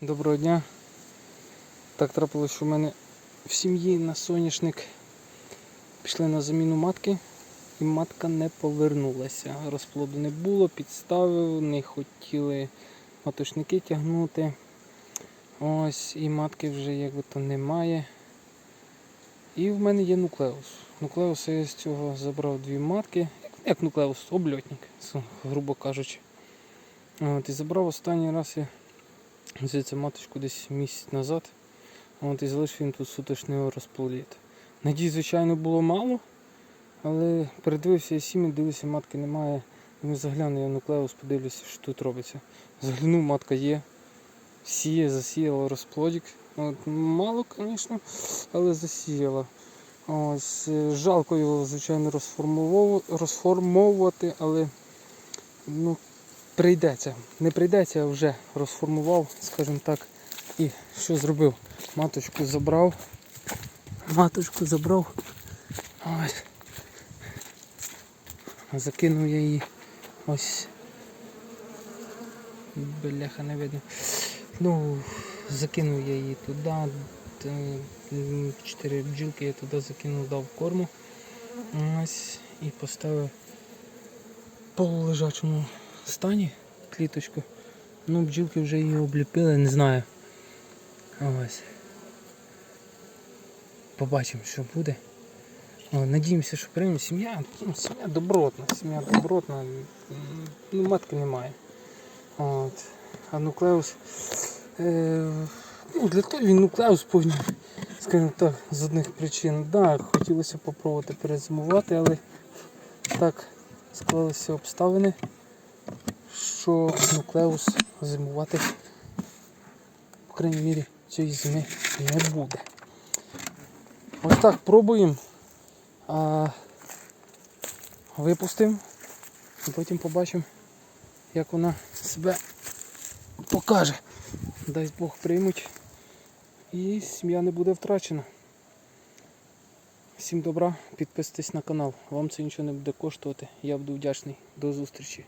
Доброго дня. Так трапилось, що в мене в сім'ї на соняшник пішли на заміну матки, і матка не повернулася. Розплоду не було, підставив, не хотіли маточники тягнути. Ось, і матки вже якби то немає. І в мене є нуклеус. Нуклеуса я з цього забрав дві матки. Як нуклеус, обльотник, грубо кажучи. От, і забрав останній раз я Звідси маточку десь місяць назад. От, і залишив він тут суточний розплод. Надій, звичайно, було мало, але передивився я сім'ї, дивився, матки немає. Думаю, загляну я нуклеус, подивлюся, що тут робиться. Заглянув, матка є. Сіє, засіяла розплодик. От, мало, звісно, але засіяла. Ось, е, жалко його, звичайно, розформовувати, але ну, прийдеться. Не прийдеться, а вже розформував, скажімо так. І що зробив? Маточку забрав. Маточку забрав. Ось. Закинув я її ось. Бляха не видно. Ну, закинув я її туди. Чотири бджілки я туди закинув, дав корму. Ось. І поставив полулежачому стані кліточку. Ну, бджілки вже її обліпили, не знаю. Ось. Побачимо, що буде. О, надіємося, що прийме сім'я. Ну, сім'я добротна, сім'я добротна. Ну, матки немає. От. А нуклеус. Е, ну, для того він нуклеус повинен, скажімо так, з одних причин. Да, хотілося попробувати перезимувати, але так склалися обставини що нуклеус зимувати, по крайній мірі, цієї зими не буде. Ось так пробуємо. Випустимо і потім побачимо, як вона себе покаже. Дай Бог приймуть і сім'я не буде втрачена. Всім добра, підписуйтесь на канал. Вам це нічого не буде коштувати. Я буду вдячний. До зустрічі.